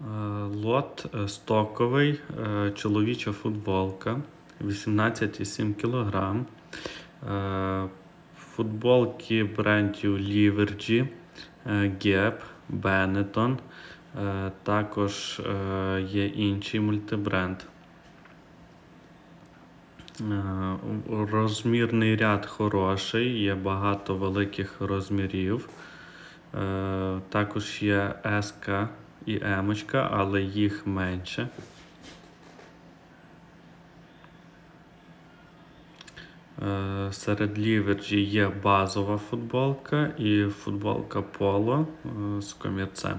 Лот е, стоковий, е, чоловіча футболка 18,7 кг. Е, Футболки брендів Ліверджі, Геп, Benetton. Е, Також е, є інший мультибренд. Е, Розмірний ряд хороший, є багато великих розмірів. Е, Також є S і емочка, але їх менше. Е, Серед ліверджі є базова футболка і футболка поло е, з комірцем.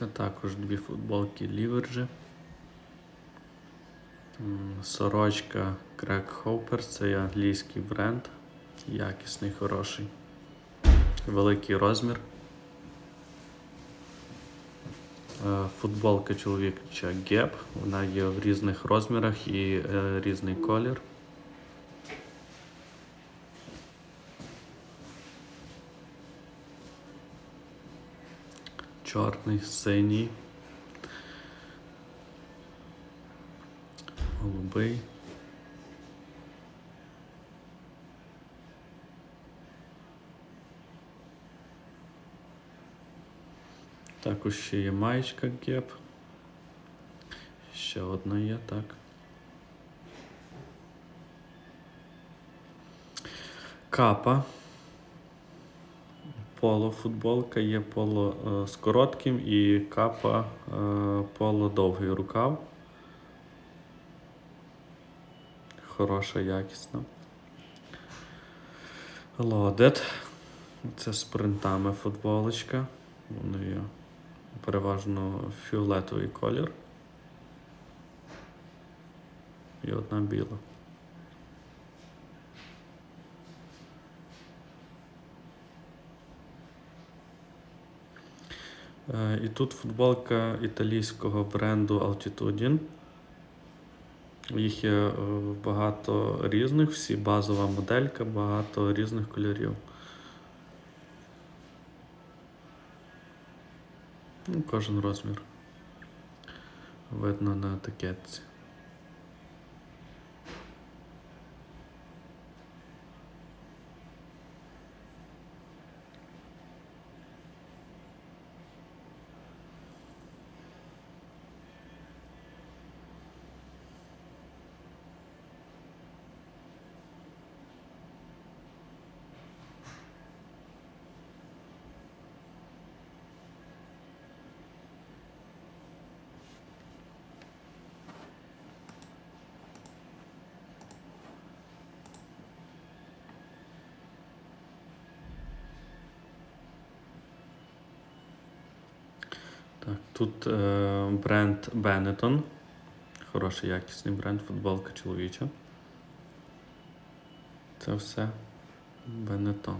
Це також дві футболки Ліверджі. Сорочка Craig Hopper, це англійський бренд. Якісний, хороший. Великий розмір. Е, Футболка чоловіча Gap. Вона є в різних розмірах і е, різний колір. Чорний, синій. Голубий. Також ще є маєчка Геп. Ще одна є, так. Капа. Поло футболка є поло е, з коротким і капа е, поло довгий рукав. Хороша, якісна. Лодет. Це з принтами футболочка. Вони є переважно фіолетовий колір. І одна біла. І тут футболка італійського бренду Altitudin. Їх є е, багато різних, всі базова моделька, багато різних кольорів. Ну, кожен розмір. Видно на етикетці. Так, тут е, бренд Benetton. Хороший якісний бренд, футболка чоловіча. Це все Benetton.